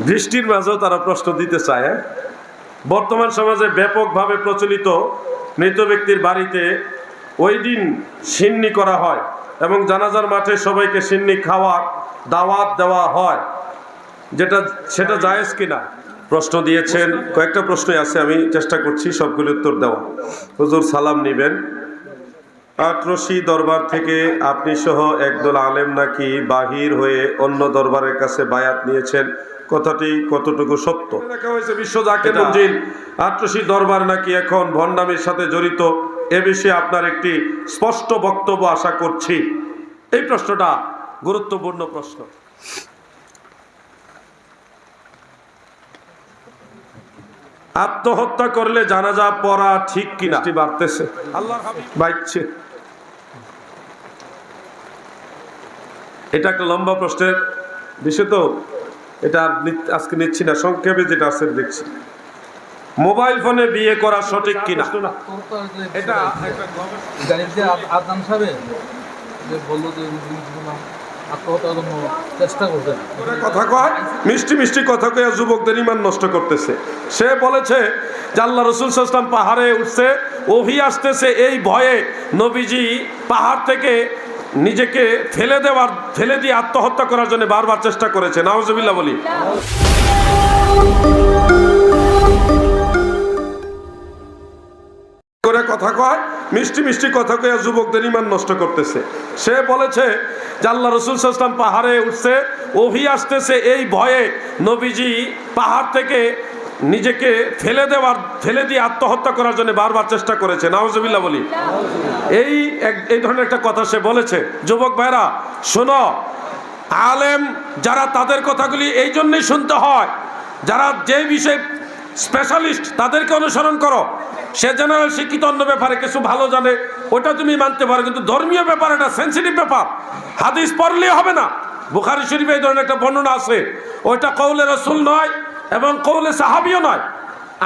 বৃষ্টির মাঝেও তারা প্রশ্ন দিতে চায় হ্যাঁ? বর্তমান সমাজে ব্যাপকভাবে প্রচলিত মৃত ব্যক্তির বাড়িতে ওই দিন সিন্নি করা হয় এবং জানাজার মাঠে সবাইকে সিন্নি খাওয়ার দাওয়াত দেওয়া হয়। যেটা, সেটা জায়েজ কিনা? প্রশ্ন দিয়েছেন, কয়েকটা প্রশ্নই আছে, আমি চেষ্টা করছি সবগুলি উত্তর দেওয়া হুজুর, সালাম নেবেন। আটরশি দরবার থেকে আপনি সহ একদল আলেম নাকি বাহির হয়ে অন্য দরবারের কাছে বায়াত নিয়েছেন? কথাটি কতটুকু সত্য? দেখা হয়েছে বিশ্ব জাকের মঞ্জিল। আটরশি দরবার নাকি এখন ভণ্ডামির সাথে জড়িত? এ বিষয়ে আপনার একটি স্পষ্ট বক্তব্য আশা করছি। এই প্রশ্নটা গুরুত্বপূর্ণ প্রশ্ন। আত্মহত্যা করলে জানাজা পড়া ঠিক কিনা? বাড়তেছে। আল্লাহ বাইচ্ছে এটা একটা লম্বা প্রশ্নের বিষয় তো। এটা আজকে নিচ্ছি না সংক্ষেপে যেটা আছে দেখছি। মোবাইল ফোনে বিয়ে করা সঠিক কিনা? এটা সাহেব যে বলল যে কথা কয়? মিষ্টি মিষ্টি কথা কয়ে যুবকদের ইমান নষ্ট করতেছে। সে বলেছে যে আল্লাহ রসুল সাল্লাম পাহাড়ে উঠছে অভি আসতেছে এই ভয়ে নবীজি পাহাড় থেকে নিজেকে ফেলে দেওয়ার, ফেলে দিয়ে আত্মহত্যা করার জন্য বারবার চেষ্টা করেছে। নাওজবিল্লা বলি। করে কথা কয়, মিষ্টি মিষ্টি কথা কয়ে যুবকদের ইমান নষ্ট করতেছে। সে বলেছে যে রসুল সাল্লাম পাহাড়ে উঠছে, অভি আসতেছে এই ভয়ে নবীজি পাহাড় থেকে নিজেকে ফেলে দেওয়ার, ফেলে দিয়ে আত্মহত্যা করার জন্য বারবার চেষ্টা করেছে নাওজবিল্লা বলি। এই এই ধরনের একটা কথা সে বলেছে। যুবক ভাইরা, শোনো, আলেম যারা তাদের কথাগুলি এই জন্যই শুনতে হয়, যারা যে বিষয়ে স্পেশালিস্ট তাদেরকে অনুসরণ করো। সে জেনারেল শিক্ষিত অন্য ব্যাপারে কিছু ভালো জানে, ওটা তুমি মানতে পারো, কিন্তু ধর্মীয় ব্যাপার এটা সেন্সিটিভ ব্যাপার। হাদিস পড়লে হবে না। বুখারি শরীফে এই ধরনের একটা বর্ণনা আছে। ওইটা কৌলে রসুল নয় এবং কৌলে সাহাবিও নয়।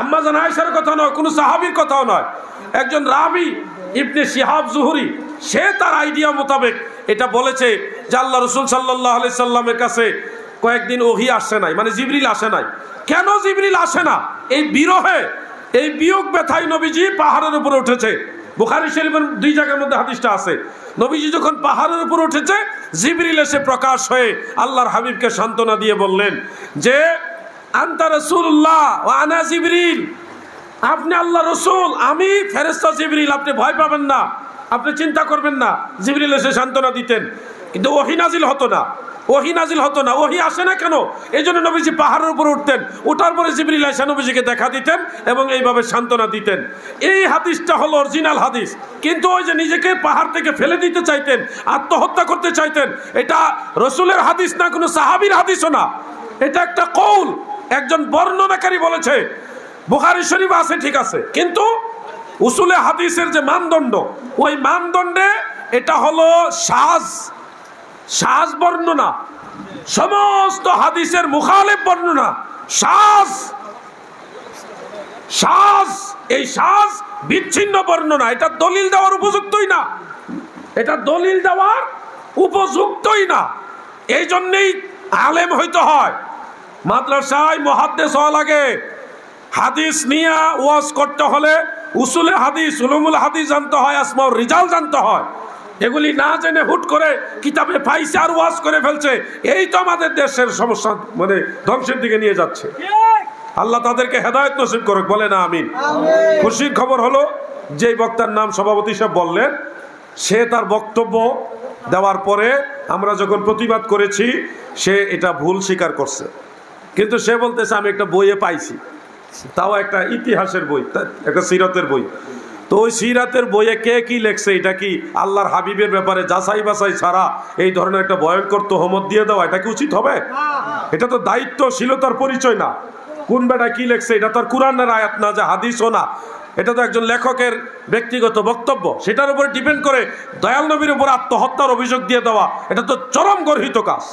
আম্মা জান আয়েশার কথা নয়, কোনো সাহাবির কথাও নয়। একজন রাবি, ইবনে শিহাব জুহুরি, সে তার আইডিয়া মোতাবেক এটা বলেছে যে আল্লাহ রসুল সাল্লাহ আলি সাল্লামের কাছে কয়েকদিন ওহি আসে নাই মানে জিবরিল আসে নাই। কেন জিবরিল আসে না? এই বিরহে, এই বিয়োগ ব্যথায় নবীজি পাহাড়ের উপরে উঠেছে। বুখারি শরীফের দুই জায়গার মধ্যে হাদিসটা আছে। নবীজি যখন পাহাড়ের উপর উঠেছে, জিবরিল এসে প্রকাশ হয়ে আল্লাহর হাবিবকে সান্ত্বনা দিয়ে বললেন যে আন্তা রসুল্লাহ ও আনা জিবরিল। আপনি আল্লাহ রসুল, আমি ফেরেস্তা জিবরিল, আপনি ভয় পাবেন না, আপনি চিন্তা করবেন না। জিবরিল এসে সান্ত্বনা দিতেন। কিন্তু ওহি নাজিল হতো না, ওহি নাজিল হতো না, ওহি আসে না কেন? এই জন্য নবীজি পাহাড়ের উপর উঠতেন ওঠার পরে জিবরিল এসে নবীজিকে দেখা দিতেন এবং এইভাবে সান্ত্বনা দিতেন। এই হাদিসটা হলো অরিজিনাল হাদিস। কিন্তু ওই যে নিজেকে পাহাড় থেকে ফেলে দিতে চাইতেন, আত্মহত্যা করতে চাইতেন, এটা রসুলের হাদিস না, কোনো সাহাবির হাদিসও না। এটা একটা কৌল। একজন বর্ণনাকারী বলেছে, বুখারি শরীফ আছে, ঠিক আছে। কিন্তু উসুলে হাদিসের যে মানদণ্ড, ওই মানদণ্ডে এটা হলো সাজ। সাজ বর্ণনা। সমস্ত হাদিসের মুখালেব বর্ণনা। সাজ। সাজ, এই সাজ বিচ্ছিন্ন বর্ণনা। এটা দলিল দেওয়ার উপযুক্তই না। এটা দলিল দেওয়ার উপযুক্তই না। এই জন্যেই আলেম হইতে হয়। মাদ্রাসায় মহাদ্দেশ হওয়া লাগে। হাদিস নিয়ে ওয়াজ করতে হলে উসুলে হাদিস উলুমুল হাদিস জানতে হয় আসমাউর রিজাল জানতে হয়। এগুলি না জেনে হুট করে কিতাবে পাইছে আর ওয়াজ করে ফেলছে। এই তো আমাদের দেশের সমস্যা মানে ধ্বংসের দিকে নিয়ে যাচ্ছে। আল্লাহ তাদেরকে হেদায়ত নসিব করুক বলে না আমিন। খুশির খবর হলো যে বক্তার নাম সভাপতি সাহেব বললেন সে তার বক্তব্য দেওয়ার পরে আমরা যখন প্রতিবাদ করেছি সে এটা ভুল স্বীকার করছে। কিন্তু সে বলতেছে, আমি একটা বইয়ে পাইছি। তাও একটা ইতিহাসের বই একটা সিরতের বই। তো ওই সিরাতের বইয়ে কে কি লেখছে, এটা কি আল্লাহর হাবিবের ব্যাপারে যাচাই বাছাই ছাড়া এই ধরনের একটা ভয়ঙ্কর তহমত দিয়ে দেওয়া, এটা কি উচিত হবে? এটা তো দায়িত্বশীলতার পরিচয় না। কোন বেটা কি লেখছে, এটা তো আর কোরআনের আয়াত না, যে হাদিসও না। এটা তো একজন লেখকের ব্যক্তিগত বক্তব্য। সেটার উপরে ডিপেন্ড করে দয়াল নবীর উপর আত্মহত্যার অভিযোগ দিয়ে দেওয়া, এটা তো চরম গর্হিত কাজ।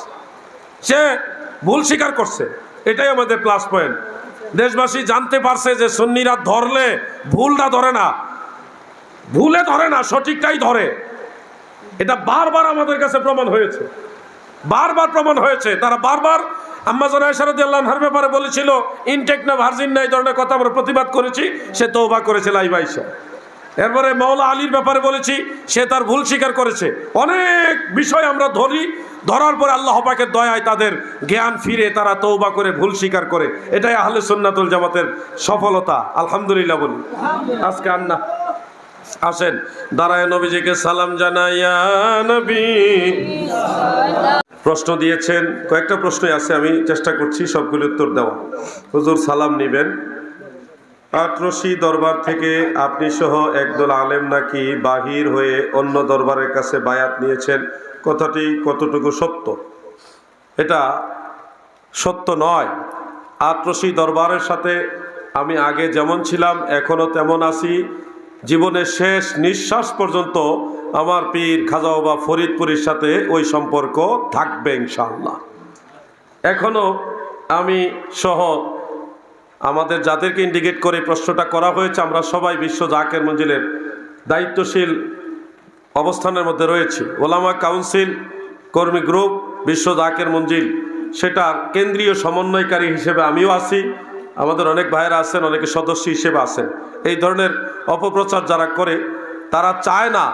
সে ভুল স্বীকার করছে। এটাই আমাদের প্লাস পয়েন্ট দেশবাসী জানতে পারছে যে সুন্নিরা ধরলে ভুলটা ধরে না। ভুলে ধরে না, সঠিকটাই ধরে। এটা বারবার আমাদের কাছে প্রমাণ হয়েছে। বারবার প্রমাণ হয়েছে। তারা বারবার আম্মা জানা ইশারদি আল্লাহর ব্যাপারে বলেছিল, ইনটেক না ভার্জিন না, এই ধরনের কথা আমরা প্রতিবাদ করেছি, সে তৌবা করেছে ঈশা এরপরে মৌলা আলীর ব্যাপারে বলেছি, সে তার ভুল স্বীকার করেছে। অনেক বিষয় আমরা ধরি, ধরার পরে আল্লাহ পাকের দয়ায় তাদের জ্ঞান ফিরে, তারা তৌবা করে, ভুল স্বীকার করে। এটাই আহলে সুন্নাতুল জামাতের সফলতা। আলহামদুলিল্লাহ বলি। আজকে আন্না আসেন। দাঁড়ায় নবীজিকে সালাম জানাইয়া নবী। প্রশ্ন দিয়েছেন, কয়েকটা প্রশ্নই আছে, আমি চেষ্টা করছি সবগুলি উত্তর দেওয়া হুজুর সালাম নিবেন। আটরশি দরবার থেকে আপনি সহ একদল আলেম নাকি বাহির হয়ে অন্য দরবারের কাছে বায়াত নিয়েছেন? কথাটি কতটুকু সত্য? এটা সত্য নয়। আটরশি দরবারের সাথে আমি আগে যেমন ছিলাম এখনও তেমন আছি। জীবনের শেষ নিঃশ্বাস পর্যন্ত আমার পীর খাজা বাবা ফরিদপুরের সাথে ওই সম্পর্ক থাকবে ইনশাআল্লাহ। এখনও আমি সহ আমাদের যাদেরকে ইন্ডিকেট করে প্রশ্নটা করা হয়েছে, আমরা সবাই বিশ্ব জাকের মঞ্জিলের দায়িত্বশীল অবস্থানের মধ্যে রয়েছি। ওলামা কাউন্সিল কর্মী গ্রুপ বিশ্ব জাকের মঞ্জিল সেটার কেন্দ্রীয় সমন্বয়কারী হিসেবে আমিও আছি, আমাদের অনেক ভাইয়েরা আছেন, অনেকে সদস্য হিসেবে আছেন। এই ধরনের অপপ্রচার যারা করে, তারা চায় না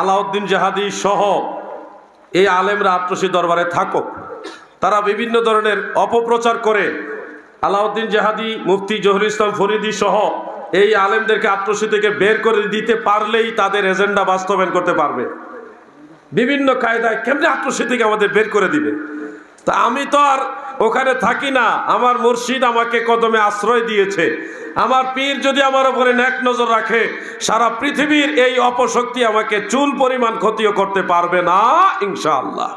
আলাউদ্দিন জাহাদি সহ এই আলেমরা আত্মসী দরবারে থাকুক। তারা বিভিন্ন ধরনের অপপ্রচার করে আলাউদ্দিন জাহাদি, মুফতি জহুর ইসলাম ফরিদি সহ এই আলেমদেরকে আত্মসী থেকে বের করে দিতে পারলেই তাদের এজেন্ডা বাস্তবায়ন করতে পারবে। বিভিন্ন কায়দায় কেমনি আত্মসী থেকে আমাদের বের করে দিবে? তা আমি তো আর ওখানে থাকি না। আমার মুর্শিদ আমাকে কদমে আশ্রয় দিয়েছে। আমার পীর যদি আমার উপরে ন্যাক নজর রাখে, সারা পৃথিবীর এই অপশক্তি আমাকে চুল পরিমাণ ক্ষতিও করতে পারবে না, ইনশাআল্লাহ।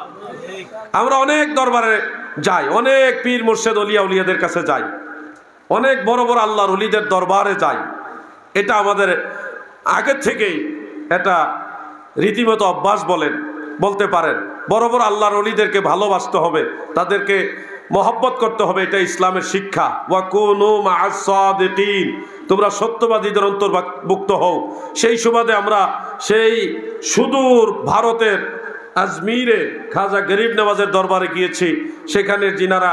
আমরা অনেক দরবারে যাই, অনেক পীর মুর্শেদ অলিয়া উলিয়াদের কাছে যাই, অনেক বড় বড় আল্লাহর উলিদের দরবারে যাই। এটা আমাদের আগের থেকেই এটা রীতিমতো অভ্যাস বলেন, বলতে পারেন। বড় বড় আল্লাহর অলিদেরকে ভালোবাসতে হবে, তাদেরকে মহব্বত করতে হবে, এটা ইসলামের শিক্ষা। ওয়াকুনু মাআস-সাদিকিন তোমরা সত্যবাদীদের অন্তর্ভুক্ত হও। সেই সুবাদে আমরা সেই সুদূর ভারতের আজমিরে খাজা গরিব নওয়াজের দরবারে গিয়েছি। সেখানে যিনারা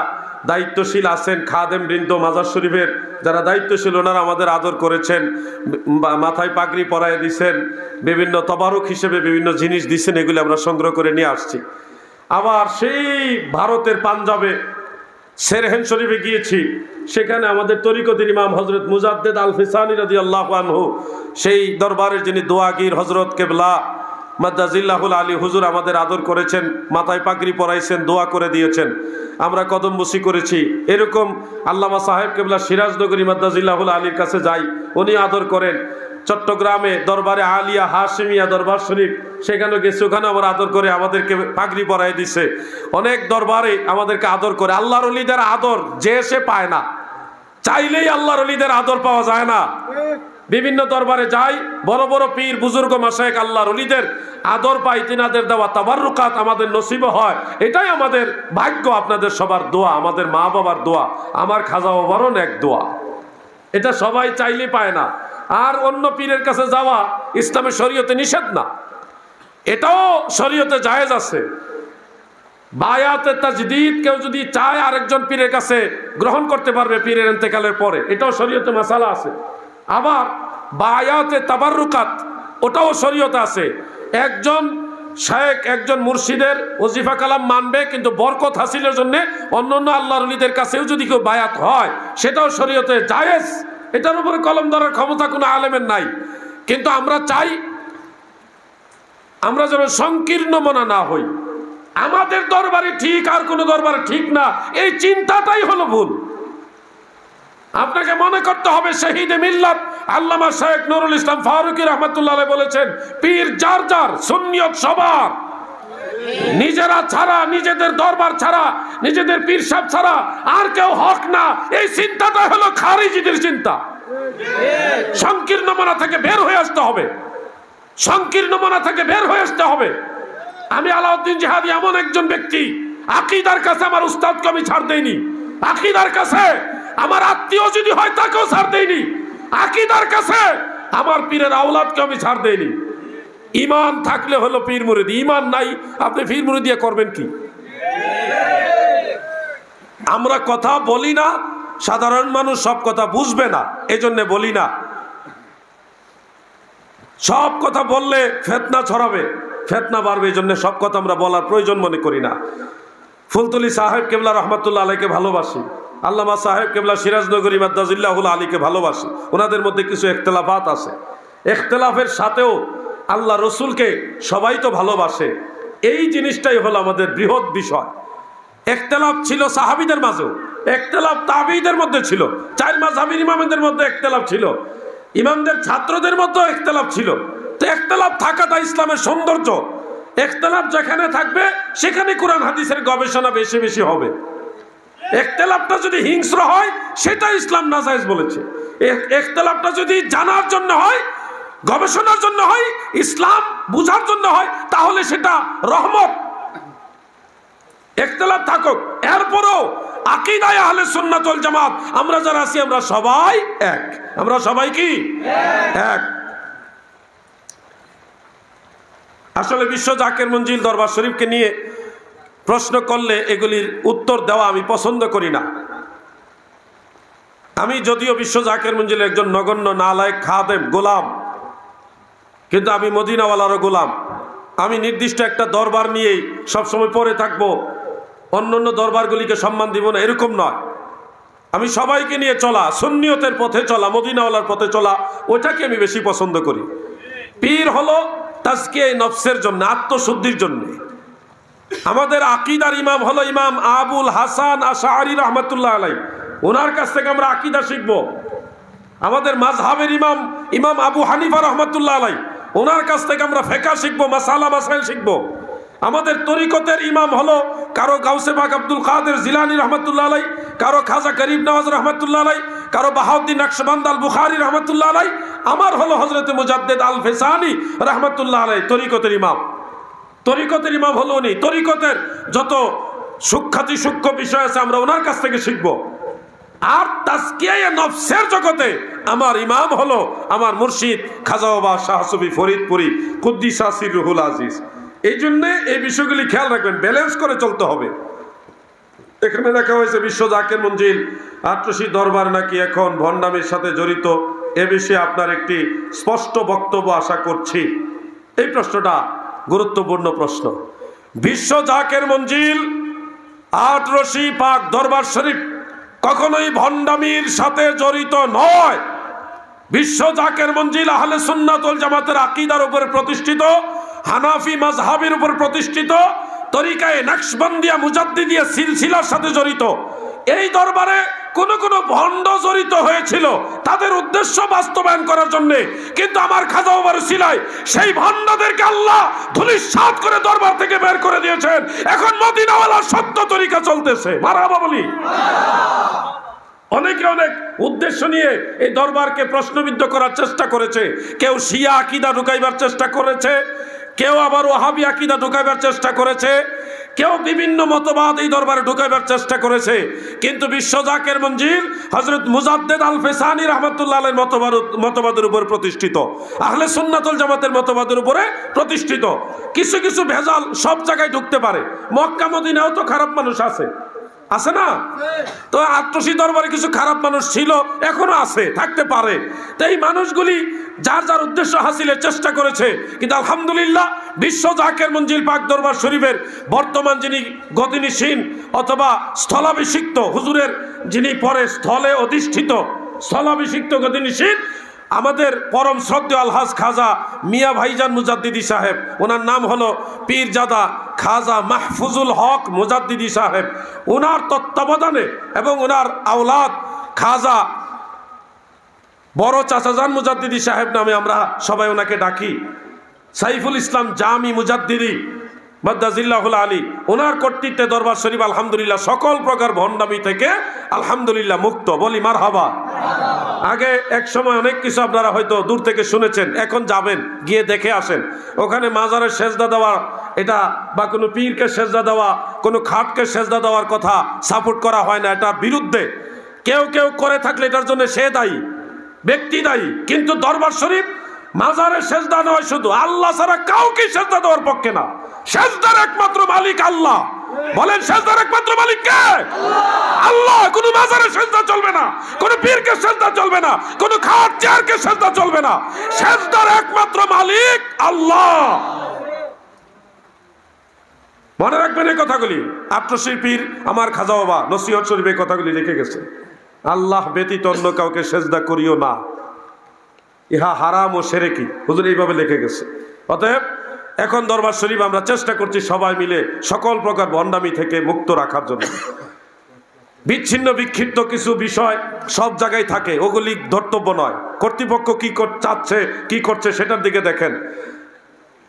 দায়িত্বশীল আছেন, খাদেম বৃন্দ মাজার শরীফের যারা দায়িত্বশীল, ওনারা আমাদের আদর করেছেন মাথায় পাগড়ি পরায় দিছেন, বিভিন্ন তবারক হিসেবে বিভিন্ন জিনিস দিছেন, এগুলি আমরা সংগ্রহ করে নিয়ে আসছি। আবার সেই ভারতের পাঞ্জাবে সেরহেন শরীফে গিয়েছি। সেখানে আমাদের তরিকতের ইমাম হজরত মুজাদ্দেদ আল ফিসানি রাজি আল্লাহ আনহু, সেই দরবারের যিনি দোয়াগির হজরত কেবলা মাদ্দাজিল্লাহুল আলী হুজুর আমাদের আদর করেছেন, মাথায় পাগড়ি পরাইছেন, দোয়া করে দিয়েছেন। আমরা কদম বসি করেছি। এরকম আল্লামা সাহেব কেবলা সিরাজনগরী মাদ্দাজিল্লাহুল আলীর কাছে যাই, উনি আদর করেন। চট্টগ্রামে দরবারে আলিয়া হাসিমিয়া দরবার শরীফ, সেখানে গেছে, ওখানে আমার আদর করে আমাদেরকে পাগড়ি পরাই দিছে। অনেক দরবারে আমাদেরকে আদর করে। আল্লাহর অলিদের আদর যে সে পায় না। চাইলেই আল্লাহর অলিদের আদর পাওয়া যায় না। বিভিন্ন দরবারে যাই, বড় বড় পীর, বুজুর্গ মাসায়েক আল্লাহর অলিদের আদর পাই, তিনাদের দেওয়া তাবারুকাত আমাদের নসিব হয়। এটাই আমাদের ভাগ্য, আপনাদের সবার দোয়া, আমাদের মা বাবার দোয়া, আমার খাজা বাবারও এক দোয়া। এটা সবাই চাইলে পায় না। আর অন্য পীরের কাছে যাওয়া ইসলামের শরীয়তে নিষেধ না। এটাও শরীয়তে জায়েজ আছে। বায়াতে তাজদিদ কেউ যদি চায় আরেকজন পীরের কাছে গ্রহণ করতে পারবে পীরের এন্তেকালের পরে, এটাও শরীয়তে মাসালা আছে। আবার বায়াতে তাবাররুকাত, ওটাও শরীয়তে আছে। একজন শেখ একজন মুর্শিদের ওজিফা কালাম মানবে, কিন্তু বরকত হাসিলের জন্য অন্য অন্য আল্লাহর অলিদের কাছেও যদি কেউ বায়াত হয়, সেটাও শরীয়তে জায়েজ। এটার উপরে কলম ধরার ক্ষমতা কোনো আলেমের নাই। কিন্তু আমরা চাই আমরা যেন সংকীর্ণ মনা না হই। আমাদের দরবারে ঠিক আর কোনো দরবারে ঠিক না, এই চিন্তাটাই হলো ভুল। আপনাকে মনে করতে হবে শহীদে মিল্লাত আল্লামা শেখ নুরুল ইসলাম ফারুকি রহমতুল্লাহ বলেছেন, পীর যার যার সুন্নিয়ত সবার। নিজেরা ছাড়া, নিজেদের দরবার ছাড়া, নিজেদের পীর সাহেব ছাড়া আর কেউ হক না। এই চিন্তাটা হলো খারিজিদের চিন্তা। সংকীর্ণ মনা থেকে বের হয়ে আসতে হবে। সংকীর্ণ মনা থেকে বের হয়ে আসতে হবে। আমি আলাউদ্দিন জিহাদি এমন একজন ব্যক্তি, আকিদার কাছে আমার উস্তাদকে আমি ছাড় দেইনি। আকিদার কাছে আমার আত্মীয় যদি হয় তাকেও ছাড় দেয়নি। আকিদার কাছে আমার পীরের আওলাদকে আমি ছাড় দেইনি ইমান থাকলে হলো পীর মুরিদি। ইমান নাই, আপনি পীর মুরিদিয়া করবেন কি? আমরা কথা বলি না, সাধারণ মানুষ সব কথা বুঝবে না, এজন্য বলি না। সব কথা বললে ফেতনা ছড়াবে, ফেতনা বাড়বে এই জন্য সব কথা আমরা বলার প্রয়োজন মনে করি না। ফুলতলি সাহেব কেবলা রহমতুল্লাহ আলীকে ভালোবাসি। আল্লামা সাহেব কেবলা সিরাজনগরী মাদ্দাজিল্লাহুল আলীকে ভালোবাসি। ওনাদের মধ্যে কিছু এখতলাফাত আছে। এখতলাফের সাথেও আল্লাহ রসুলকে সবাই তো ভালোবাসে। এই জিনিসটাই হলো আমাদের বৃহৎ বিষয়। একতেলাফ ছিল সাহাবিদের মাঝেও। একতেলাফ তাবিদের মধ্যে ছিল। চার মাঝহাবির ইমামদের মধ্যে একতেলাফ ছিল। ইমামদের ছাত্রদের মধ্যেও একতেলাফ ছিল। তো একতেলাফ থাকাটা ইসলামের সৌন্দর্য। একতেলাফ যেখানে থাকবে, সেখানে কোরআন হাদিসের গবেষণা বেশি বেশি হবে। একতেলাফটা যদি হিংস্র হয়, সেটা ইসলাম নাজাইজ বলেছে। এক- একতেলাফটা যদি জানার জন্য হয়, গবেষণার জন্য হয়, ইসলাম বুঝার জন্য হয়, তাহলে সেটা রহমত। একতলাপ থাকুক। এরপরও আকিদায় আহলে সুন্নাতুল জামাত, আমরা যারা আছি, আমরা সবাই এক। আমরা সবাই কি? এক। আসলে বিশ্ব জাকের মঞ্জিল দরবার শরীফকে নিয়ে প্রশ্ন করলে এগুলির উত্তর দেওয়া আমি পছন্দ করি না। আমি যদিও বিশ্ব জাকের মঞ্জিলের একজন নগণ্য নালায় খাদেব গোলাম, কিন্তু আমি মদিনাওয়ালারও গোলাম। আমি নির্দিষ্ট একটা দরবার নিয়েই সবসময় পড়ে থাকব। অন্য অন্য দরবারগুলিকে সম্মান দিব না, এরকম নয়। আমি সবাইকে নিয়ে চলা, সুন্নিয়তের পথে চলা, মদিনাওয়ালার পথে চলা ওটাকে আমি বেশি পছন্দ করি। পীর হলো তাজকে নফসের জন্য, আত্মশুদ্ধির জন্য। আমাদের আকিদার ইমাম হলো ইমাম আবুল হাসান আশাহারি রহমতুল্লাহ আলাই ওনার কাছ থেকে আমরা আকিদা শিখব। আমাদের মাঝহাবের ইমাম ইমাম আবু হানিফা রহমতুল্লাহ আলাই ওনার কাছ থেকে আমরা ফেকা শিখব, মাসালা, মাসাইল শিখব। আমাদের তরিকতের ইমাম হলো কারও গাউসে বাগ আব্দুল কাদের জিলানি রহমতুল্লাহ আলাই কারও খাজা গরিব নওয়াজ রহমতুল্লাহ আলাই কারও বাহাউদ্দিন নকশবন্দ আল বুখারি রহমতুল্লাহ আলাই আমার হলো হজরত মুজাদ্দেদ আল ফেসানি রহমতুল্লাহ আলাই তরিকতের ইমাম। তরিকতের ইমাম হলো উনি তরিকতের যত সূক্ষাতি সূক্ষ্ম বিষয় আছে, আমরা ওনার কাছ থেকে শিখব। আর তাজকিয়ায়ে নফসের জগতে আমার ইমাম হলো আমার মুর্শিদ খাজাওবা শাহসবি ফরিদপুরি কুদ্দিস আসির রুহুল আজিজ। এই জন্য এই বিষয়গুলি খেয়াল রাখবেন ব্যালেন্স করে চলতে হবে। এখানে লেখা হয়েছে, বিশ্ব জাকের মঞ্জিল, আট্রসি দরবার নাকি এখন ভণ্ডামির সাথে জড়িত। এ বিষয়ে আপনার একটি স্পষ্ট বক্তব্য আশা করছি। এই প্রশ্নটা গুরুত্বপূর্ণ প্রশ্ন। বিশ্ব জাকের মঞ্জিল, আট রশি পাক দরবার শরীফ কখনোই ভণ্ডামির সাথে জড়িত নয়। বিশ্ব জাকের মঞ্জিল আহলে সুন্নাতুল জামাতের আকিদার উপরে প্রতিষ্ঠিত, হানাফি মাজহাবের উপর প্রতিষ্ঠিত, তরিকায় নাকশবন্দিয়া মুজাদ্দিদিয়া সিলসিলার সাথে জড়িত। এই দরবারে কোনো কোনো ভণ্ড জড়িত হয়েছিল। তাদের উদ্দেশ্য বাস্তবায়ন করার জন্য। কিন্তু আমার খাজা ওমর সিলাই, সেই ভণ্ডদেরকে আল্লাহ ধুলিস সাত করে দরবার থেকে বের করে দিয়েছেন। এখন মদিনাওয়ালা সত্য তরিকা চলতেছে। মারাবা বলি। অনেকে অনেক উদ্দেশ্য নিয়ে এই দরবারকে প্রশ্নবিদ্ধ করার চেষ্টা করেছে। কেউ শিয়া আকিদা ঢুকাইবার চেষ্টা করেছে। কেউ আবার ওহাবি আকিদা ঢুকাইবার চেষ্টা করেছে। কেউ বিভিন্ন মতবাদ এই দরবারে ঢুকাইবার চেষ্টা করেছে। কিন্তু বিশ্ব জাকের মঞ্জিল হজরত মুজাদ্দেদ আল ফেসানি রহমতুল্লাহ আলের মতবাদ, মতবাদের উপর প্রতিষ্ঠিত। আহলে সুন্নাতুল জামাতের মতবাদের উপরে প্রতিষ্ঠিত। কিছু কিছু ভেজাল সব জায়গায় ঢুকতে পারে। মক্কা মদিনাও তো খারাপ মানুষ আছে। আছে না? তো আত্মসী দরবারে কিছু খারাপ মানুষ ছিল, এখনও আছে, থাকতে পারে। তো এই মানুষগুলি যার যার উদ্দেশ্য হাসিলের চেষ্টা করেছে, কিন্তু আলহামদুলিল্লাহ বিশ্ব জাকের মঞ্জিল পাক দরবার শরীফের বর্তমান যিনি গদিনীসীন অথবা স্থলাভিষিক্ত, হুজুরের যিনি পরে স্থলে অধিষ্ঠিত, স্থলাভিষিক্ত গদিনীসীন আমাদের পরম শ্রদ্ধ আলহাজ খাজা মিয়া ভাইজান মুজাদ্দিদি সাহেব, ওনার নাম হলো পীরজাদা খাজা মাহফুজুল হক মুজাদ্দিদি সাহেব। ওনার তত্ত্বাবধানে এবং ওনার আওলাদ খাজা বড় চাচাজান মুজাদ্দিদি সাহেব নামে আমরা সবাই ওনাকে ডাকি। সাইফুল ইসলাম জামি মুজাদ্দিদি মাদ্দাজিল্লাহুল আলী, ওনার কর্তৃত্বে দরবার শরীফ, আলহামদুলিল্লাহ, সকল প্রকার ভণ্ডামি থেকে আলহামদুলিল্লাহ মুক্ত। বলি মার হাবা আগে এক সময় অনেক কিছু আপনারা হয়তো দূর থেকে শুনেছেন, এখন যাবেন, গিয়ে দেখে আসেন। ওখানে মাজারের সেজদা দেওয়া, এটা বা কোনো পীরকে সেজদা দেওয়া, কোনো খাটকে সেজদা দেওয়ার কথা সাপোর্ট করা হয় না, এটা বিরুদ্ধে। কেউ কেউ করে থাকলে এটার জন্য সে দায়ী, ব্যক্তি দায়ী। কিন্তু দরবার শরীফ মাজারের সেজদা নয় শুধু, আল্লাহ ছাড়া কাউকে সেজদা দেওয়ার পক্ষে না। সেজদার একমাত্র মালিক আল্লাহ। বলেন, সেজদার একমাত্র মালিক কে? আল্লাহ। কোন মাজারে সেজদা চলবে না, কোন পীরকে সেজদা চলবে না, কোন খাট চেয়ারকে সেজদা চলবে না। সেজদার একমাত্র মালিক আল্লাহ। মনে রাখবেন এই কথাগুলি। আত্মশিল্পীর আমার খাজা বাবা, নসিহত শরীফ এই কথাগুলি রেখে গেছে। আল্লাহ ব্যতীত অন্য কাউকে সেজদা করিও না। ইহা হারাম ও সেরেকি। হুজুর এইভাবে লিখে গেছে। অতএব এখন দরবার শরীফ আমরা চেষ্টা করছি সবাই মিলে সকল প্রকার ভণ্ডামি থেকে মুক্ত রাখার জন্য। বিচ্ছিন্ন, বিক্ষিপ্ত কিছু বিষয় সব জায়গায় থাকে। ওগুলি ধর্তব্য নয়। কর্তৃপক্ষ কি চাচ্ছে, কি করছে সেটার দিকে দেখেন।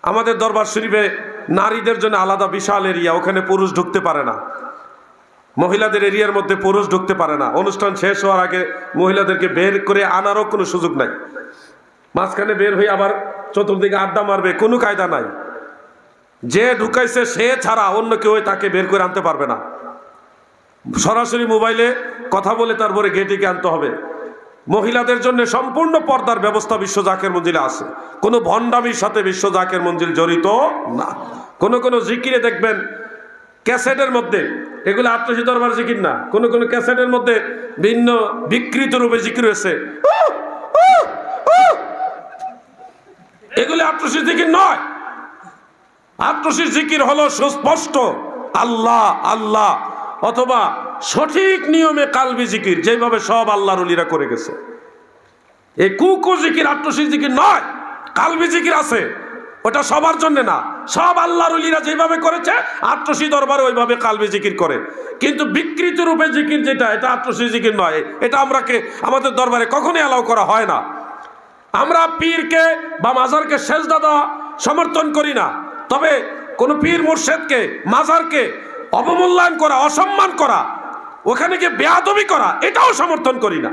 আমাদের দরবার শরীফে নারীদের জন্য আলাদা বিশাল এরিয়া, ওখানে পুরুষ ঢুকতে পারে না। মহিলাদের এরিয়ার মধ্যে পুরুষ ঢুকতে পারে না। অনুষ্ঠান শেষ হওয়ার আগে মহিলাদেরকে বের করে আনারও কোনো সুযোগ নাই। মাঝখানে বের হয়ে আবার চতুর্দিকে আড্ডা মারবে, কোনো কায়দা নাই। যে ঢুকাইছে সে ছাড়া অন্য কেউ তাকে বের করে আনতে পারবে না। সরাসরি মোবাইলে কথা বলে তারপরে গেটিকে আনতে হবে। মহিলাদের জন্য সম্পূর্ণ পর্দার ব্যবস্থা বিশ্ব জাকের মঞ্জিলে আছে। কোনো ভণ্ডামির সাথে বিশ্ব জাকের মঞ্জিল জড়িত না। কোনো কোনো জিকিরে দেখবেন, ক্যাসেটের মধ্যে, এগুলো আত্মসী জিকির না। কোনো কোনো ক্যাসেটের মধ্যে ভিন্ন বিকৃত রূপে জিকির রয়েছে এগুলি আত্মসী জিকির নয়। আত্মসী জিকির হলো সুস্পষ্ট আল্লাহ আল্লাহ, অথবা সঠিক নিয়মে কালবি জিকির, যেভাবে সব আল্লাহর উলিরা করে গেছে। এই কুকু জিকির আত্মসী জিকির নয়, কালবি জিকির আছে। ওটা সবার জন্য না। সব আল্লাহর উলিরা যেভাবে করেছে, আত্মসী দরবারে ওইভাবে কালবি জিকির করে। কিন্তু বিকৃত রূপে জিকির যেটা, এটা আত্মসী জিকির নয়। এটা আমরাকে, আমাদের দরবারে কখনোই অ্যালাউ করা হয় না। আমরা পীরকে বা মাজারকে সেজদা দেওয়া সমর্থন করি না। তবে কোন পীর মুর্শেদকে, মাজারকে অবমূল্যায়ন করা, অসম্মান করা, ওখানে গিয়ে বেয়াদবি করা, এটাও সমর্থন করি না।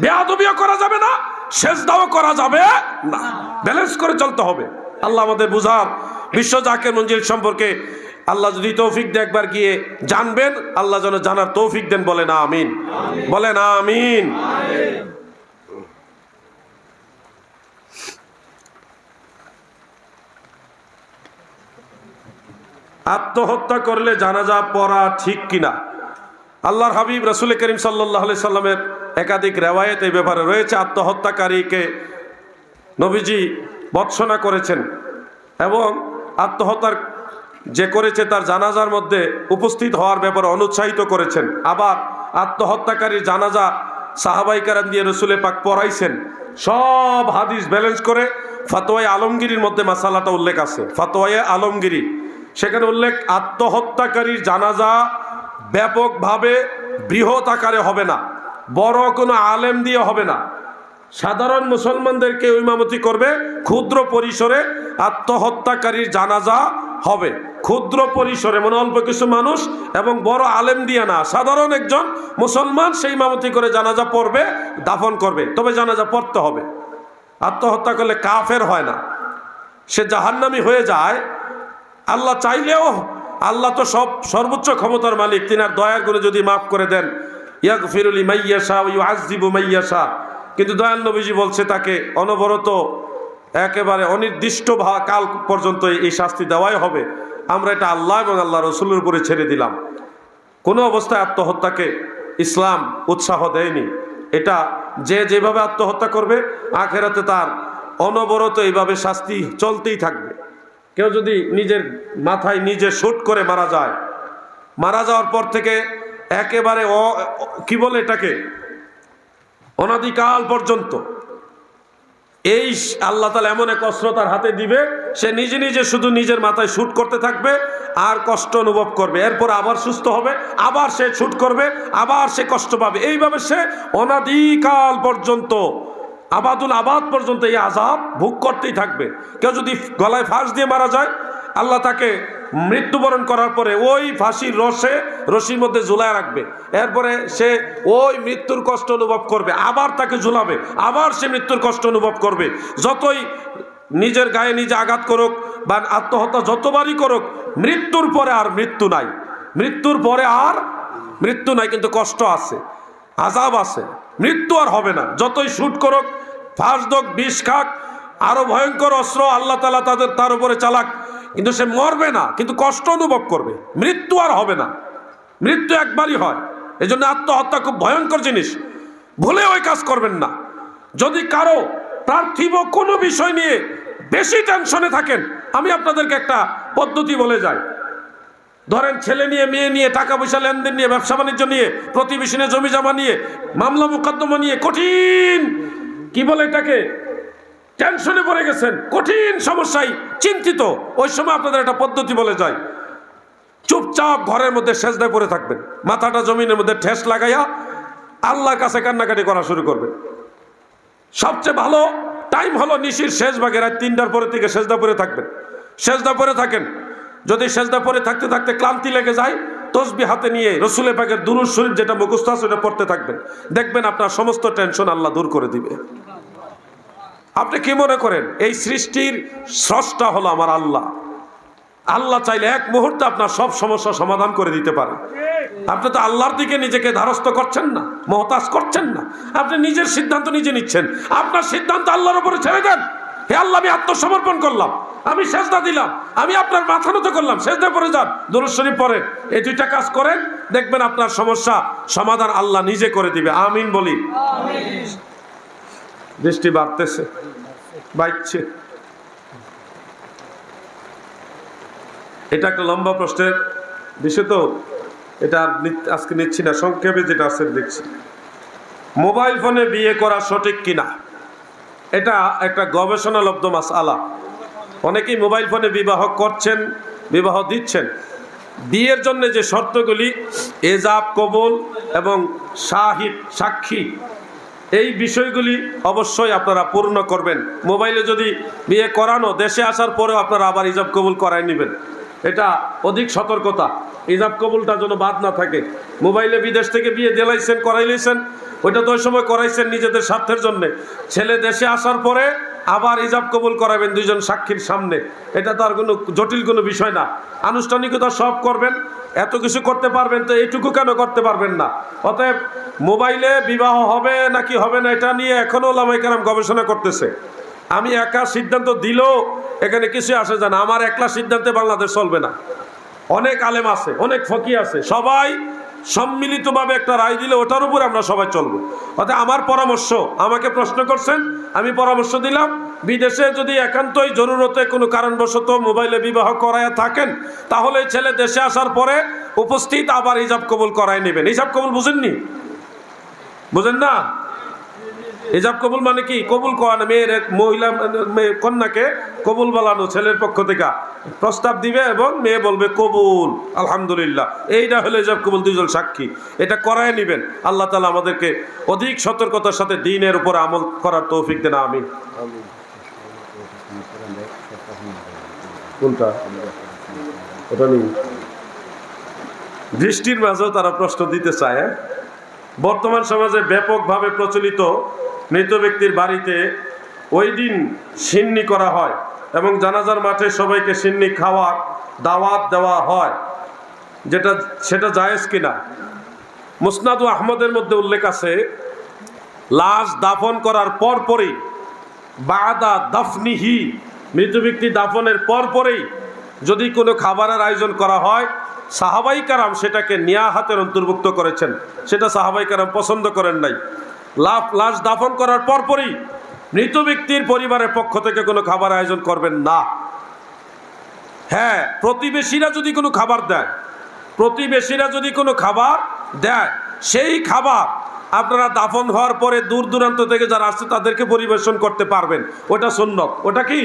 বেয়াদবিও করা যাবে না, সেজদাও করা যাবে না। ব্যালেন্স করে চলতে হবে। আল্লাহ আমাদের বুঝার বিশ্ব জাকের মঞ্জিল সম্পর্কে আল্লাহ যদি তৌফিক দিয়ে একবার গিয়ে জানবেন, আল্লাহ যেন জানার তৌফিক দেন বলে না আমিন। বলে না আমিন। আত্মহত্যা করলে জানাজা পড়া ঠিক কিনা? আল্লাহর হাবিব রসুল করিম সাল্লাহ সাল্লামের একাধিক রেওয়ায়ত এই ব্যাপারে রয়েছে। আত্মহত্যাকারীকে নবীজি বৎসনা করেছেন এবং আত্মহত্যার যে করেছে তার জানাজার মধ্যে উপস্থিত হওয়ার ব্যাপারে অনুৎসাহিত করেছেন। আবার আত্মহত্যাকারীর জানাজা সাহাবাই কারাম দিয়ে রসুলে পাক পড়াইছেন। সব হাদিস ব্যালেন্স করে ফাতোয়াই আলমগিরির মধ্যে মাসালাটা উল্লেখ আছে। ফাতোয়াই আলমগিরি সেখানে উল্লেখ, আত্মহত্যাকারীর জানাজা ব্যাপকভাবে বৃহৎ আকারে হবে না, বড় কোনো আলেম দিয়ে হবে না। সাধারণ মুসলমানদেরকে ইমামতি করবে, ক্ষুদ্র পরিসরে আত্মহত্যাকারীর জানাজা হবে। ক্ষুদ্র পরিসরে মানে অল্প কিছু মানুষ এবং বড় আলেম দিয়ে না, সাধারণ একজন মুসলমান সেই ইমামতি করে জানাজা পড়বে, দাফন করবে, তবে জানাজা পড়তে হবে। আত্মহত্যা করলে কাফের হয় না। সে জাহান্নামি হয়ে যায় আল্লাহ চাইলেও আল্লাহ তো সব সর্বোচ্চ ক্ষমতার মালিক তিনি আর দয়ার করে যদি মাফ করে দেন ইয়াক ফিরুলি মাইয়াশা ইউ আজিবু মাইয়াশা কিন্তু দয়াল নবীজি বলছে তাকে, অনবরত একেবারে অনির্দিষ্ট কাল পর্যন্ত এই শাস্তি দেওয়াই হবে। আমরা এটা আল্লাহ এবং আল্লাহ রসুলের উপরে ছেড়ে দিলাম। কোনো অবস্থায় আত্মহত্যাকে ইসলাম উৎসাহ দেয়নি। এটা যে যেভাবে আত্মহত্যা করবে, আখেরাতে তার অনবরত এইভাবে শাস্তি চলতেই থাকবে। কেউ যদি নিজের মাথায় নিজে শুট করে মারা যায়, মারা যাওয়ার পর থেকে একেবারে অ, কি বলে এটাকে? অনাদিকাল পর্যন্ত। এই আল্লাহ তালা এমন এক অস্ত্র তার হাতে দিবে, সে নিজে নিজে শুধু নিজের মাথায় শুট করতে থাকবে আর কষ্ট অনুভব করবে। এরপর আবার সুস্থ হবে, আবার সে শুট করবে, আবার সে কষ্ট পাবে। এইভাবে সে অনাদিকাল পর্যন্ত আবাদুল আবাদ পর্যন্ত এই আজাব ভোগ করতেই থাকবে। কেউ যদি গলায় ফাঁস দিয়ে মারা যায়, আল্লাহ তাকে মৃত্যুবরণ করার পরে ওই ফাঁসির রসে, রশির মধ্যে ঝুলায় রাখবে। এরপরে সে ওই মৃত্যুর কষ্ট অনুভব করবে, আবার তাকে ঝুলাবে, আবার সে মৃত্যুর কষ্ট অনুভব করবে। যতই নিজের গায়ে নিজে আঘাত করুক বা আত্মহত্যা যতবারই করুক, মৃত্যুর পরে আর মৃত্যু নাই। মৃত্যুর পরে আর মৃত্যু নাই, কিন্তু কষ্ট আছে আজাব আছে। মৃত্যু আর হবে না। যতই শুট করুক, ফাঁস দোক, বিষ খাক, আরও ভয়ঙ্কর অস্ত্র আল্লাহ তালা তাদের তার উপরে চালাক, কিন্তু সে মরবে না, কিন্তু কষ্ট অনুভব করবে। মৃত্যু আর হবে না। মৃত্যু একবারই হয়। এই জন্য আত্মহত্যা খুব ভয়ঙ্কর জিনিস। ভুলে ওই কাজ করবেন না। যদি কারও পার্থিব কোনো বিষয় নিয়ে বেশি টেনশনে থাকেন, আমি আপনাদেরকে একটা পদ্ধতি বলে যাই। ধরেন ছেলে নিয়ে, মেয়ে নিয়ে, টাকা পয়সা লেনদেন নিয়ে, ব্যবসা বাণিজ্য নিয়ে, প্রতিবেশী জমি জমা নিয়ে, মামলা মোকদ্দমা নিয়ে, কঠিন। কি বলে এটাকে? টেনশনে পড়ে গেছেন। কঠিন সমস্যায় চিন্তিত। ওই সময় আপনাদের একটা পদ্ধতি বলে যায়। চুপচাপ ঘরের মধ্যে সেজদায় পড়ে থাকবেন। মাথাটা জমিনের মধ্যে ঠেস লাগাইয়া আল্লাহর কাছে কান্নাকাটি করা শুরু করবেন। সবচেয়ে ভালো টাইম হলো নিশির শেষ ভাগে রাত তিনটার পরে থেকে সেজদা পরে থাকবেন। সেজদা পরে থাকেন। যদি সেজদা পরে থাকতে থাকতে ক্লান্তি লেগে যায়, তসবি হাতে নিয়ে রসুলের পাকের দুরুজ শরীফ যেটা মুখস্থ আছে ওটা পড়তে থাকবেন। দেখবেন আপনার সমস্ত টেনশন আল্লাহ দূর করে দিবে। আপনি কি মনে করেন, এই সৃষ্টির স্রষ্টা হলো আমার আল্লাহ। আল্লাহ চাইলে এক মুহূর্তে আপনার সব সমস্যা সমাধান করে দিতে পারে। আপনি তো আল্লাহর দিকে নিজেকে ধারস্থ করছেন না, মহতাজ করছেন না। আপনি নিজের সিদ্ধান্ত নিজে নিচ্ছেন। আপনার সিদ্ধান্ত আল্লাহর উপরে ছেড়ে দেন। হে আল্লাহ, আমি আত্মসমর্পণ করলাম। আমি সেজদা দিলাম। আমি আপনার মাথা নত করলাম। সেজদা পরে যান। শরীফ পড়েন। এই দুইটা কাজ করেন। দেখবেন আপনার সমস্যা সমাধান আল্লাহ নিজে করে দিবে। আমিন বলি। বৃষ্টি বাড়তেছে। বাইচ্ছে এটা একটা লম্বা প্রশ্নের বিষয় তো। এটা আজকে নিচ্ছি না। সংক্ষেপে যেটা আছে দেখছি। মোবাইল ফোনে বিয়ে করা সঠিক কিনা? এটা একটা গবেষণালব্ধ মাস আলা অনেকেই মোবাইল ফোনে বিবাহ করছেন, বিবাহ দিচ্ছেন। বিয়ের জন্য যে শর্তগুলি, এজাব, কবল এবং শাহিদ, সাক্ষী, এই বিষয়গুলি অবশ্যই আপনারা পূর্ণ করবেন। মোবাইলে যদি বিয়ে করানো দেশে আসার পরেও আপনারা আবার ইজাব কবুল করায় নেবেন। এটা অধিক সতর্কতা। ইজাব কবুলটা যেন বাদ না থাকে। মোবাইলে বিদেশ থেকে বিয়ে দিলাইছেন, করাইলেছেন, ওইটা তো ওই সময় করাইছেন নিজেদের স্বার্থের জন্য। ছেলে দেশে আসার পরে আবার ইজাব কবুল করাবেন দুইজন সাক্ষীর সামনে। এটা তো আর কোনো জটিল কোনো বিষয় না। আনুষ্ঠানিকতা সব করবেন, এত কিছু করতে পারবেন তো এইটুকু কেন করতে পারবেন না? অতএব মোবাইলে বিবাহ হবে নাকি হবে না, এটা নিয়ে এখনও ওলামাইকারাম গবেষণা করতেছে। আমি একা সিদ্ধান্ত দিলেও এখানে কিছু আসে যায় না। আমার একলা সিদ্ধান্তে বাংলাদেশ চলবে না। অনেক আলেম আছে, অনেক ফকি আছে। সবাই সম্মিলিতভাবে একটা রায় দিলে ওটার উপর আমরা সবাই চলবো। অর্থাৎ আমার পরামর্শ, আমাকে প্রশ্ন করছেন, আমি পরামর্শ দিলাম। বিদেশে যদি একান্তই জরুরতে কোনো কারণবশত মোবাইলে বিবাহ করায় থাকেন, তাহলে ছেলে দেশে আসার পরে উপস্থিত আবার হিজাব কবুল করায় নেবেন। হিসাব কবুল বুঝেননি? বুঝেন না? হিজাব কবুল মানে কি? কবুল করানো মেয়ের এক মহিলা কন্যাকে কবুল বলানো ছেলের পক্ষ থেকে। প্রস্তাব দিবে এবং মেয়ে বলবে, কবুল, আলহামদুলিল্লাহ। এইটা হলো হিজাব কবুল দুজন সাক্ষী। এটা করায় নেবেন। আল্লাহ তালা আমাদেরকে অধিক সতর্কতার সাথে দিনের উপর আমল করার তৌফিক দেন আমি নেই বৃষ্টির মাঝেও তারা প্রশ্ন দিতে চায় হ্যাঁ? বর্তমান সমাজে ব্যাপকভাবে প্রচলিত মৃত ব্যক্তির বাড়িতে ওই দিন সিন্নি করা হয় এবং জানাজার মাঠে সবাইকে সিন্নি খাওয়ার দাওয়াত দেওয়া হয়। যেটা, সেটা জায়েজ কিনা? মুসনাদু আহমদের মধ্যে উল্লেখ আছে, লাশ দাফন করার পরপরই বাদা দাফনিহি, মৃত ব্যক্তি দাফনের পরপরই যদি কোনো খাবারের আয়োজন করা হয়, সাহাবাই কারাম সেটাকে নিয়া হাতের অন্তর্ভুক্ত করেছেন। সেটা সাহাবাই কারাম পছন্দ করেন নাই। লাভ লাশ দাফন করার পরপরই মৃত ব্যক্তির পরিবারের পক্ষ থেকে কোনো খাবার আয়োজন করবেন না। হ্যাঁ প্রতিবেশীরা যদি কোনো খাবার দেয়, প্রতিবেশীরা যদি কোনো খাবার দেয়, সেই খাবার আপনারা দাফন হওয়ার পরে দূর দূরান্ত থেকে যারা আসছে তাদেরকে পরিবেশন করতে পারবেন। ওটা সুন্নত। ওটা কি?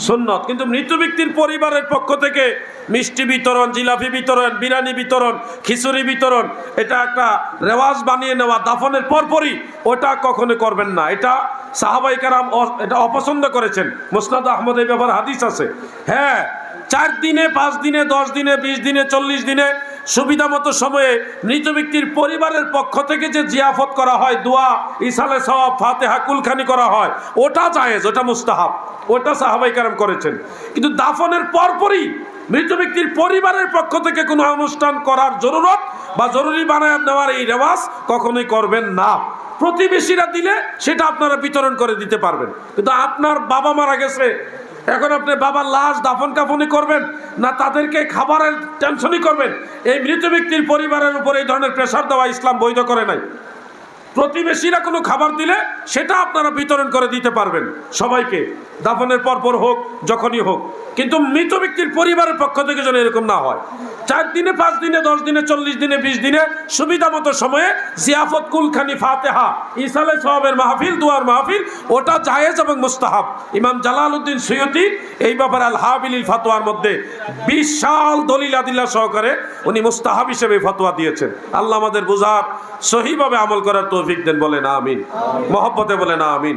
সুন্নত। কিন্তু মৃত ব্যক্তির পরিবারের পক্ষ থেকে মিষ্টি বিতরণ, জিলাপি বিতরণ, বিরিয়ানি বিতরণ, খিচুড়ি বিতরণ, এটা একটা রেওয়াজ বানিয়ে নেওয়া দাফনের পরপরই ওটা কখনো করবেন না। এটা সাহাবাই কারাম অ- এটা অপছন্দ করেছেন। মুসনাদ আহমদ এই ব্যাপার হাদিস আছে। হ্যাঁ চার দিনে, পাঁচ দিনে, দশ দিনে, বিশ দিনে, চল্লিশ দিনে সুবিধা মতো সময়ে মৃত ব্যক্তির পরিবারের পক্ষ থেকে যে জিয়াফত করা হয়, দোয়া ইসালে সওয়াব, ফাতেহা, কুলখানি করা হয়, ওটা জায়েজ, ওটা মুস্তাহাব, ওটা সাহাবাই কারাম করেছেন। কিন্তু দাফনের পরপরই মৃত ব্যক্তির পরিবারের পক্ষ থেকে কোনো অনুষ্ঠান করার জরুরত বা জরুরি বানায় নেওয়ার এই রেওয়াজ কখনোই করবেন না। প্রতিবেশীরা দিলে সেটা আপনারা বিতরণ করে দিতে পারবেন। কিন্তু আপনার বাবা মারা গেছে এখন আপনি বাবার লাশ দাফন কাফনি করবেন না তাদেরকে খাবারের টেনশনই করবেন? এই মৃত ব্যক্তির পরিবারের উপর এই ধরনের প্রেশার দেওয়া ইসলাম বৈধ করে নাই। প্রতিবেশীরা কোনো খাবার দিলে সেটা আপনারা বিতরণ করে দিতে পারবেন সবাইকে। দাফনের পরপর হোক, যখনই হোক। কিন্তু মৃত ব্যক্তির পরিবারের পক্ষ থেকে যেন এরকম না হয়। চার দিনে, পাঁচ দিনে, দশ দিনে, চল্লিশ দিনে, বিশ দিনে সুবিধা মতো সময়ে জিয়াফত, কুলখানি, ফাতেহা, ইসালে সবের মাহফিল, দুয়ার মাহফিল, ওটা জায়েজ এবং মুস্তাহাব। ইমাম জালাল উদ্দিন সৈয়দি এই ব্যাপারে আল হাবিল ফাতোয়ার মধ্যে বিশাল দলিল আদিল্লা সহকারে উনি মুস্তাহাব হিসেবে ফতোয়া দিয়েছেন। আল্লাহ আমাদের বুঝার সহিভাবে আমল করার তৌফিক দেন বলে না আমিন। মহব্বতে বলে না আমিন।